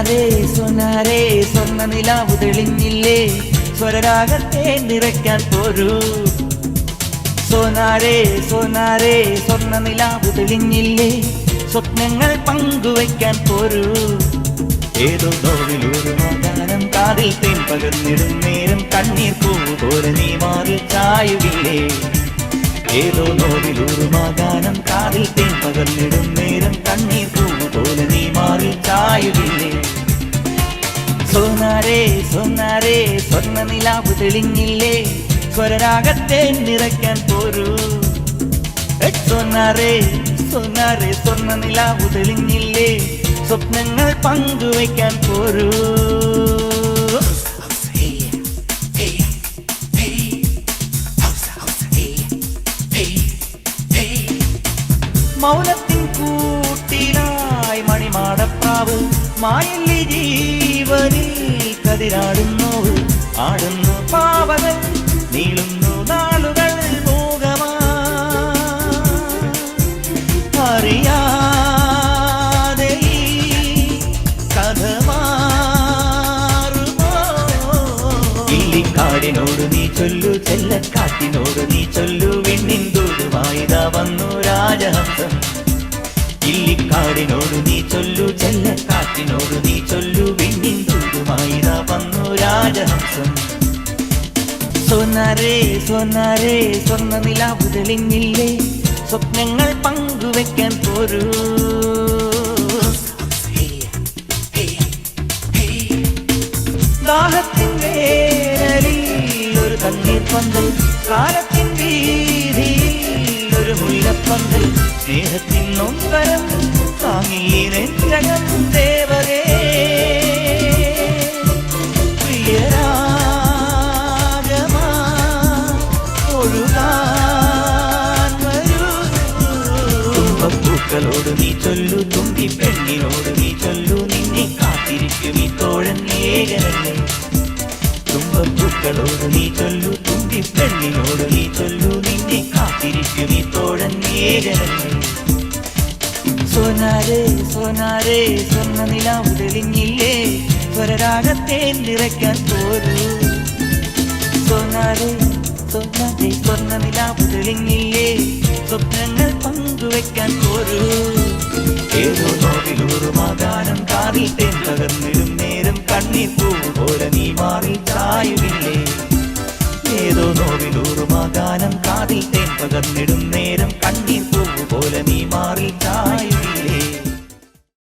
സൊന്നാരേ സൊന്നാരേ സ്വർണ നിലാവ് തെളിഞ്ഞില്ലേ സ്വരരാഗത്തെ നിറയ്ക്കാൻ പോരൂ സോനാരേ സോനാരേ സ്വർണ നിലാവ് തെളിഞ്ഞില്ലേ സ്വപ്നങ്ങൾ പങ്കുവയ്ക്കാൻ പോരൂ ഏതോ നോവിലൂടെ ഗാനം കാതിൽ തേൻ പകർന്നിടും നേരം കണ്ണീർ പോലെ നീ മാറി ചായുകില്ലേ ഏതോ നോവിലൂറുമാ ഗാനം കാതിൽ തേൻ പകർന്നിടും നേരം സോനാരേ സ്വർണ നിലാവ് തെളിഞ്ഞില്ലേ സ്വരരാഗത്തെ നിറയ്ക്കാൻ പോരൂ സോനാരേ സോനാരേ സ്വർണ നിലാവ് തെളിഞ്ഞില്ലേ സ്വപ്നങ്ങൾ പങ്കുവയ്ക്കാൻ പോരൂ മൗനത്തിൻ കൂട്ടിലായി മണിമാടപ്രാവ് മായല്ലി ജീവനിൽ കതിരാടുന്നു ആടുന്നു പാവകൾ നീളുന്നു നാളുകൾ മോഹമാ. അറിയാതെ കഥ നീ ചൊല്ലു ചെല്ലക്കാട്ടിനോട് നീ ചൊല്ലു വിണ്ണിന്തൂടുമായിതാ വന്നു രാജഹംസം. ഇല്ലിക്കാടിനോട് നീ ചൊല്ലു ചെല്ലക്കാറ്റിനോട് നീ ചൊല്ലു. വിണ്ണിൻ വിണ്ണിന്തൂടുമായിതാ വന്നു രാജഹംസം. സോനാരേ സോനാരേ സ്വർണ നിലാവ് തെളിഞ്ഞില്ലേ സ്വപ്നങ്ങൾ പങ്കുവെക്കാൻ പോരൂ. ദാഹത്തിൻ വേനലിൽ ഒരു തണ്ണീർ പന്തൽ കാലത്തിൻ വീതിയിൽ ഒരു മുല്ലപ്പന്തൽ. സ്നേഹത്തിൻ നൊമ്പരം തുമ്പപ്പൂക്കളോട് നീ ചൊല്ലു തുമ്പി പെണ്ണിനോട് നീ ചൊല്ലു നിന്നെ കാത്തിരിക്കും ഈ തോഴൻ ഏകനല്ലേ? തുമ്പപ്പൂക്കളോട് നീ ചൊല്ലു തുമ്പി പെണ്ണിനോട് നീ ചൊല്ലു നിന്നെ കാത്തിരിക്കും ഈ തോഴൻ ഏകനല്ലേ? സോനാരേ സോനാരേ സ്വർണ നിലാവ് തെളിഞ്ഞില്ലേ സ്വരരാഗത്തെ നിറയ്ക്കാൻ പോരൂ. സോനാരേ സ്വർണ നിലാവ് തെളിഞ്ഞില്ലേ സ്വപ്നങ്ങൾ പങ്കുവെക്കാൻ പോരൂ ഏതോ നോവിലൂറുമാകാനം കാതിൽ തേൻ പകർന്നിടും നേരം കണ്ണീർ പൂ പോലെ നീ മാറി ചായുകില്ലേ ഏതോ നോവിലൂറുമാകാനം കാതിൽ തേൻ പകർന്നിടും